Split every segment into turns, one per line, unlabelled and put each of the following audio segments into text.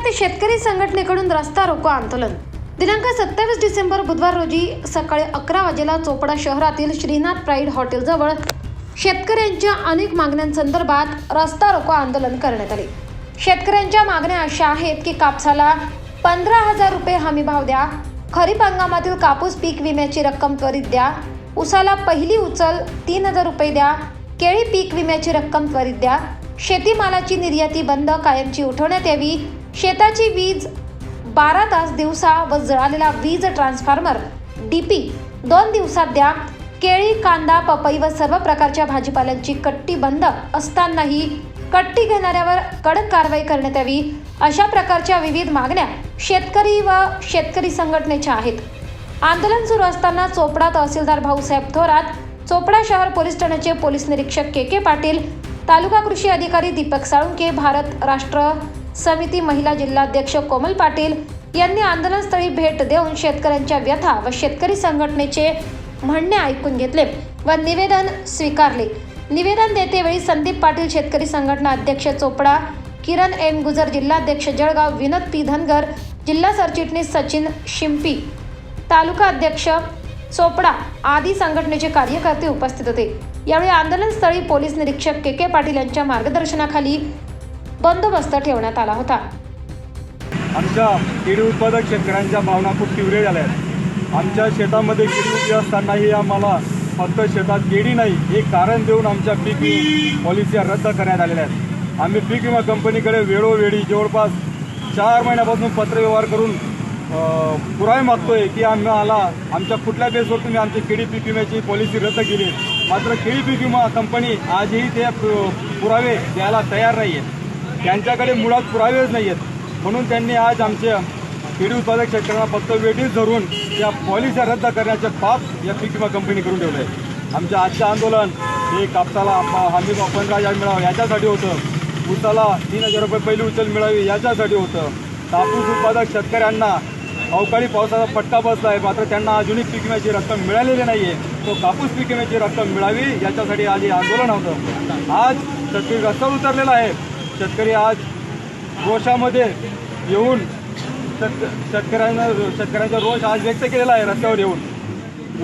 चोपड्यात शेतकरी संघटनेकडून रस्ता रोको आंदोलन. दिनांक सत्तावीस डिसेंबर बुधवार रोजी सकाळी अकरा वाजेला चोपडा शहरातील श्रीनाथ प्राईड हॉटेलजवळ शेतकऱ्यांच्या अनेक मागण्यांसंदर्भात रस्ता रोको आंदोलन करण्यात आले. शेतकऱ्यांच्या मागण्या अशा आहेत की कापसाला पंधरा हजार रुपये हमी भाव द्या खरीप हंगामातील कापूस पीक विम्याची रक्कम त्वरित द्या उसाला पहिली उचल तीन हजार रुपये द्या केळी पीक विम्याची रक्कम त्वरित द्या शेतीमालाची निर्याती बंद कायमची उठवण्यात यावी शेताची वीज बारा तास दिवसा व जळालेला वीज ट्रान्सफॉर्मर डीपी दोन दिवसात द्या. केळी कांदा पपई व सर्व प्रकारच्या भाजीपाल्यांची कट्टी बंद असतानाही कट्टी घेणाऱ्यावर कडक कारवाई करण्यात यावी अशा प्रकारच्या विविध मागण्या शेतकरी व शेतकरी संघटनेच्या आहेत. आंदोलन सुरू असताना चोपडा तहसीलदार भाऊसाहेब थोरात चोपडा शहर पोलीस ठाण्याचे पोलीस निरीक्षक के के पाटील तालुका कृषी अधिकारी दीपक साळुंके भारत राष्ट्र समिती महिला जिल्हाध्यक्ष कोमल पाटील यांनी आंदोलनस्थळी भेट देऊन शेतकऱ्यांच्या व्यथा व शेतकरी संघटनेचे म्हणणे ऐकून घेतले व निवेदन स्वीकारले. निवेदन देतेवेळी संदीप पाटील शेतकरी संघटना अध्यक्ष चोपडा किरण एम गुजर जिल्हाध्यक्ष जळगाव विनोद पी. धनगर जिल्हा सरचिटणीस सचिन शिंपी तालुका अध्यक्ष चोपडा आदी संघटनेचे कार्यकर्ते उपस्थित होते. यावेळी आंदोलनस्थळी पोलीस निरीक्षक के. के. पाटील यांच्या मार्गदर्शनाखाली बंदोबस्त ठेवण्यात आला होता.
आमच्या केळी उत्पादक शेतकऱ्यांच्या भावना खूप तीव्र झाल्या आहेत. आमच्या शेतामध्ये केळी उभी असतानाही आम्हाला फक्त शेतात केळी नाही हे कारण देऊन आमच्या पीक पॉलिसी रद्द करण्यात आलेल्या आहेत. आम्ही पीक विमा कंपनीकडे वेळोवेळी जवळपास चार महिन्यापासून पत्रव्यवहार करून अ, पुरावे मागतोय की आम्हाला आमच्या कुठल्या बेसवर तुम्ही आमची केळी पीक विम्याची पॉलिसी रद्द केली मात्र केळी पीक विमा कंपनी आजही ते पु- पुरावे द्यायला तयार नाही आहे त्यांच्याकडे मुळात पुरावेच नाही आहेत म्हणून त्यांनी आज आमच्या केळी उत्पादक शेतकऱ्यांना फक्त वेटीच धरून या पॉलिसी रद्द करण्याचे पाप या पीक विमा कंपनी करून ठेवलं आहे. आमचं आजचं आंदोलन हे कापसाला हमी पंधरा हजार मिळावं याच्यासाठी होतं. ऊसाला तीन हजार रुपये पहिली उचल मिळावी याच्यासाठी होतं. कापूस उत्पादक शेतकऱ्यांना अवकाळी पावसाचा फटका बसला आहे मात्र त्यांना अजूनही पीक विम्याची रक्कम मिळालेली नाही आहे तो कापूस पीक विम्याची रक्कम मिळावी याच्यासाठी आज हे आंदोलन होतं. आज शेतकरी रस्त्यावर उतरलेला आहे. शेतकरी आज रोषामध्ये येऊन शेत शेतकऱ्यांना शेतकऱ्यांचा रोष आज व्यक्त केलेला आहे रस्त्यावर येऊन.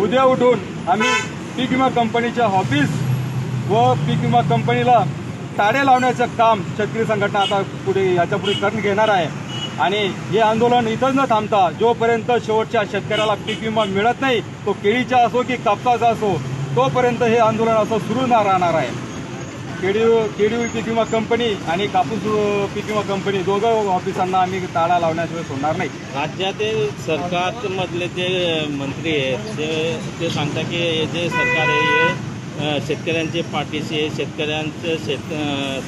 उद्या उठून आम्ही पीक विमा कंपनीच्या ऑफिस व पीक विमा कंपनीला ताडे लावण्याचं काम शेतकरी संघटना आता पुढे याच्यापुढे करून घेणार आहे. आणि हे आंदोलन इथंच न थांबता जोपर्यंत शेवटच्या शेतकऱ्याला पीक विमा मिळत नाही तो केळीचा असो की कापसाचा असो तोपर्यंत हे आंदोलन असं सुरू राहणार आहे. केडीओ केडी पीक विमा कंपनी आणि कापूस पीक विमा कंपनी दोघं ऑफिसांना आम्ही ताळा लावण्याशिवाय सोडणार नाही.
राज्यातील सरकारमधले जे मंत्री आहेत ते ते सांगतात की हे जे सरकार आहे हे शेतकऱ्यांचे पाठीशी आहे. शेतकऱ्यांचं शेत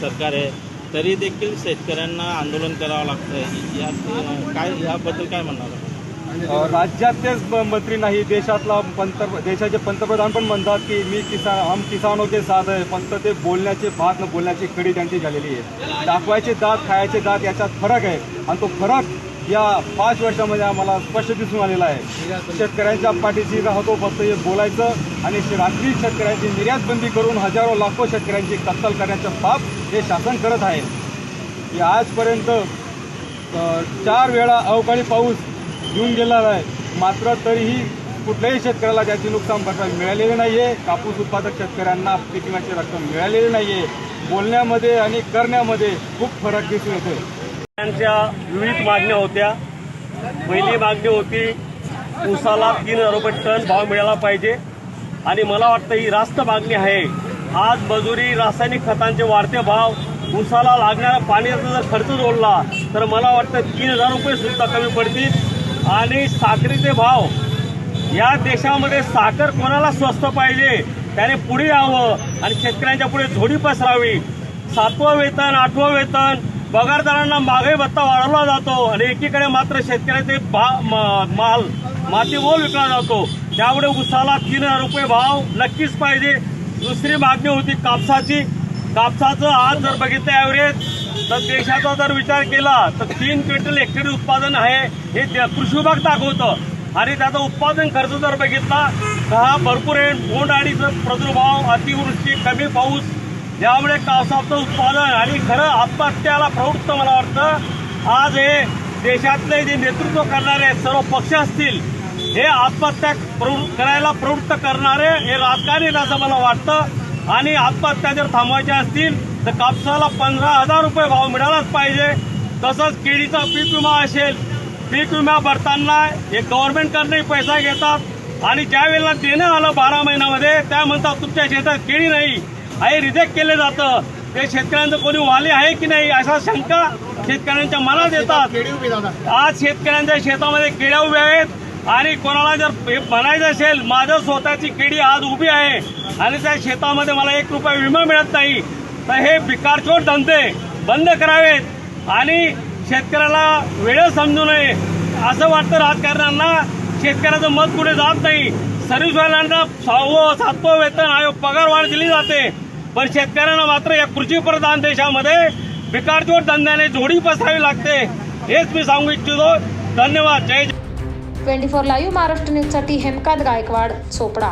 सरकार आहे. तरी देखील शेतकऱ्यांना आंदोलन करावं लागतं यात काय याबद्दल काय म्हणणार?
अ, राज्यातलेच मंत्री नाही देशातला पंत देशाचे पंतप्रधान पण म्हणतात की मी किसान हम किसानों के साथ आहे फक्त ते बोलण्याचे भात न बोलण्याची कडी त्यांची झालेली आहे. दाखवायचे दात खायचे दात याच्यात फरक आहे. आणि तो फरक या पाच वर्षामध्ये आम्हाला स्पष्ट दिसून आलेला आहे. शेतकऱ्यांच्या पाठीशी राहतो फक्त हे बोलायचं. आणि रात्री शेतकऱ्यांची निर्यातबंदी करून हजारो लाखो शेतकऱ्यांची कत्तल करण्याचं पाप हे शासन करत आहे. की आजपर्यंत चार वेळा अवकाळी पाऊस घेऊन गेला आहे मात्र तरीही कुठल्याही शेतकऱ्याला त्याची नुकसान भरपाई मिळालेली नाही आहे कापूस उत्पादक शेतकऱ्यांना पीक रक्कम मिळालेली नाही आहे बोलण्यामध्ये आणि करण्यामध्ये खूप फरक दिसून येतो
त्यांच्या विविध मागण्या होत्या. पहिली मागणी होती ऊसाला तीन हजार रुपये टन भाव मिळाला पाहिजे. आणि मला वाटतं ही रास्त मागणी आहे. आज मजुरी रासायनिक खतांचे वाढते भाव ऊसाला लागणारा पाण्याचा जर खर्च जोडला तर मला वाटतं तीन हजार रुपये सुद्धा कमी पडतील. आणि साखरेचे भाव. या देशामध्ये साखर कोणाला स्वस्त पाहिजे? त्याने पुढे यावं आणि शेतकऱ्यांच्या पुढे झोडी पसरावी. सातवं वेतन आठवं वेतन पगारदारांना मागे भत्ता वाढवला जातो आणि एकीकडे मात्र शेतकऱ्याचे भा- म- माल मातीमोल विकला जातो. त्यामुळे उसाला तीन हजार रुपये भाव नक्कीच पाहिजे. दुसरी मागणी होती कापसाची. कापसाचं आज जर बघितलं ॲव्हरेज तर देशाचा जर विचार केला तर तीन क्विंटल हेक्टरी उत्पादन आहे हे कृषी विभाग दाखवतं. आणि त्याचा उत्पादन खर्च जर बघितला तर हा भरपूर आहे. बोंडअळीचं प्रादुर्भाव अतिवृष्टी कमी पाऊस यामुळे कापसाचं उत्पादन आणि खरं आत्महत्याला प्रवृत्त मला वाटतं. आज हे देशातले जे नेतृत्व करणारे सर्व पक्ष असतील हे आत्महत्या करायला प्रवृत्त करणारे हे राजकारणी असं मला वाटतं. आणि आत्महत्या जर थांबवायच्या असतील तर कापसाला पंधरा हजार रुपये भाव मिळालाच पाहिजे. तसंच केळीचा पीक विमा असेल पीक विमा भरताना हे गव्हर्नमेंटकडनंही पैसा घेतात. आणि ज्या वेळेला देणं आलं बारा महिन्यामध्ये त्या म्हणतात तुमच्या शेतात केळी नाही हे रिजेक्ट केलं जातं. ते शेतकऱ्यांचं कोणी वाले आहे की नाही अशा शंका शेतकऱ्यांच्या मनात येतात. आज शेतकऱ्यांच्या शेतामध्ये केळ्या उभ्या आहेत. आणि कोणाला जर हे म्हणायचं असेल माझं स्वतःची केळी आज उभी आहे. आणि त्या शेतामध्ये मला एक रुपया विमा मिळत नाही. तर हे बिकारचोट धंदे बंद करावेत आणि शेतकऱ्याला वेळ समजू नये असं वाटतं राजकारण्यांना. शेतकऱ्याचं मत पुढे जात नाही. सर्व्हिसवाल्यांना सहावं सातवं वेतन आयोग पगार वाढ दिली जाते. पण शेतकऱ्यांना मात्र या कृषीप्रधान देशामध्ये बिकारचोट धंद्याने जोडी पसरावी लागते. हेच मी सांगू इच्छितो. धन्यवाद. जय.
ट्वेंटी फोर लाईव्ह महाराष्ट्र न्यूजसाठी हेमकात गायकवाड चोपडा.